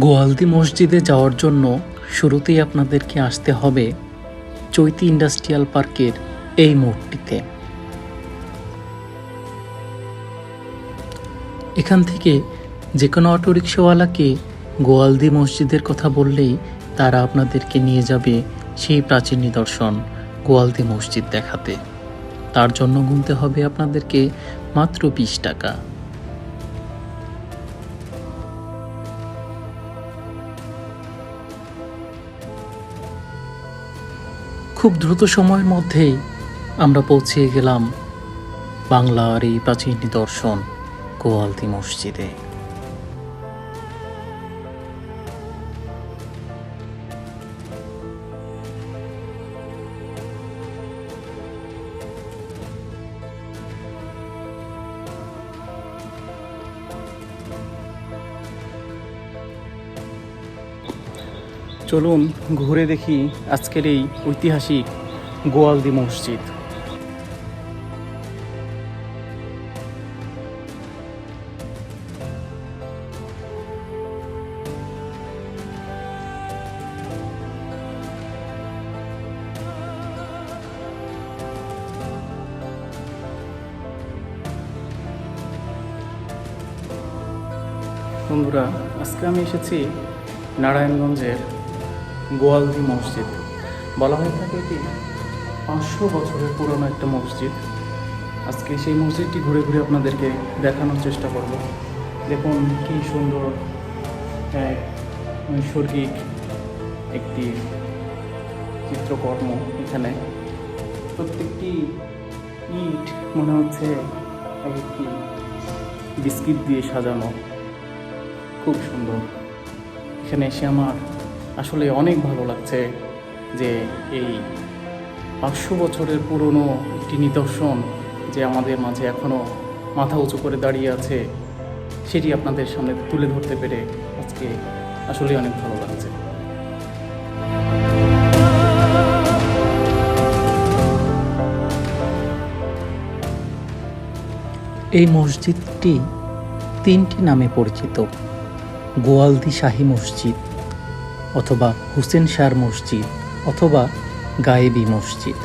গোয়ালদি মসজিদে যাওয়ার জন্য শুরুতেই আপনাদেরকে আসতে হবে চৈতি ইন্ডাস্ট্রিয়াল পার্কের এই মোড়টিতে। এখান থেকে যে কোনো অটোরিকশাওয়ালাকে গোয়ালদি মসজিদের কথা বললেই তারা আপনাদেরকে নিয়ে যাবে সেই প্রাচীন নিদর্শন, গোয়ালদি মসজিদ দেখাতে। তার জন্য গুনতে হবে আপনাদেরকে মাত্র বিশ টাকা। খুব দ্রুত সময়ের মধ্যেই আমরা পৌঁছে গেলাম বাংলার এই প্রাচীন নিদর্শন গোয়ালতি মসজিদে। চলুন ঘুরে দেখি আজকের এই ঐতিহাসিক গোয়ালদি মসজিদ। বন্ধুরা আজকে আমি এসেছি নারায়ণগঞ্জের গোয়ালদি মসজিদ। বলা হয়ে থাকে এটি পাঁচশো বছরের পুরনো একটা মসজিদ। আজকে সেই মসজিদটি ঘুরে ঘুরে আপনাদেরকে দেখানোর চেষ্টা করব। দেখুন কি সুন্দর এক নৈসর্গিক একটি চিত্রকর্ম এখানে। প্রত্যেকটি ইট মনে হচ্ছে এক একটি বিস্কিট দিয়ে সাজানো। খুব সুন্দর। এখানে এসে আমার আসলে অনেক ভালো লাগছে যে এই পাঁচশো বছরের পুরনো একটি নিদর্শন যে আমাদের মাঝে এখনও মাথা উঁচু করে দাঁড়িয়ে আছে, সেটি আপনাদের সামনে তুলে ধরতে পেরে আজকে আসলে অনেক ভালো লাগছে। এই মসজিদটি তিনটি নামে পরিচিত, গোয়ালদি শাহী মসজিদ। অথবা হুসেন শাহর মসজিদ অথবা গায়েবী মসজিদ।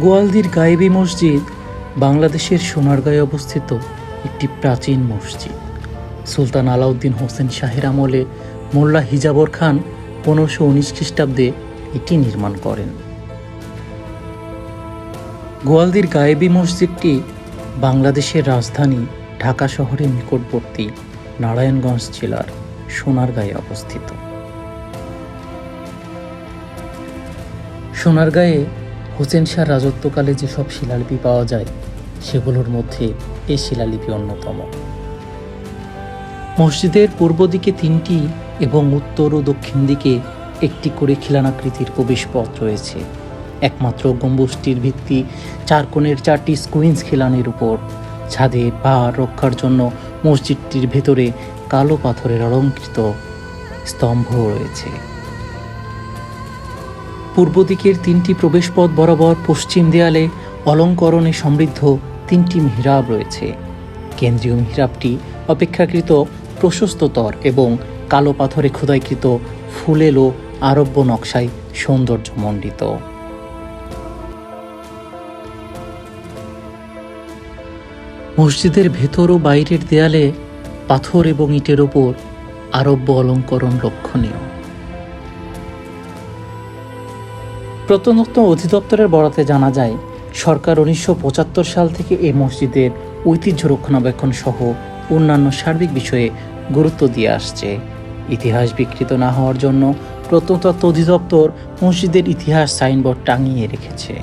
গোয়ালদির গায়েবী মসজিদ বাংলাদেশের সোনারগাঁয়ে অবস্থিত একটি প্রাচীন মসজিদ। সুলতান আলাউদ্দিন হোসেন শাহের আমলে মোল্লা হিজাবর খান পনেরোশো উনিশ খ্রিস্টাব্দে এটি নির্মাণ করেন। গোয়ালদির গায়েবী মসজিদটি বাংলাদেশের রাজধানী ঢাকা শহরের নিকটবর্তী নারায়ণগঞ্জ জেলার। সোনারগাঁয়ে অবস্থিত। সোনারগাঁয়ে হোসেন শাহ রাজত্বকালে যেসব শিলালিপি পাওয়া যায়, সেগুলোর মধ্যে এই শিলালিপি অন্যতম। মসজিদের পূর্ব দিকে তিনটি এবং উত্তর ও দক্ষিণ দিকে একটি করে খিলানাকৃতির প্রবেশপথ রয়েছে। একমাত্র গম্বুজটির ভিত্তি চার কোণের চারটি স্কুইন্স খিলানের উপর। ছাদে পা রক্ষার জন্য মসজিদটির ভেতরে কালো পাথরের অলঙ্কৃত স্তম্ভ রয়েছে। পূর্ব দিকের তিনটি প্রবেশপথ বরাবর পশ্চিম দেয়ালে অলঙ্করণে সমৃদ্ধ তিনটি মিহরাব রয়েছে। কেন্দ্রীয় মিহরাবটি অপেক্ষাকৃত প্রশস্ততর এবং কালো পাথরে খোদাইকৃত ফুলেলো আরব্য নকশায় সৌন্দর্যমণ্ডিত। মসজিদের ভেতর ও বাইরের দেয়ালে পাথর এবং ইটের ওপর আরব্য অলঙ্করণ লক্ষণীয়। প্রত্নতত্ত্ব অধিদপ্তরের বরাতে জানা যায়, সরকার উনিশশো পঁচাত্তর সাল থেকে এই মসজিদের ঐতিহ্য রক্ষণাবেক্ষণ সহ অন্যান্য সার্বিক বিষয়ে গুরুত্ব দিয়ে আসছে। ইতিহাস বিকৃত না হওয়ার জন্য প্রত্নতত্ত্ব অধিদপ্তর মসজিদের ইতিহাস সাইনবোর্ড টাঙিয়ে রেখেছে।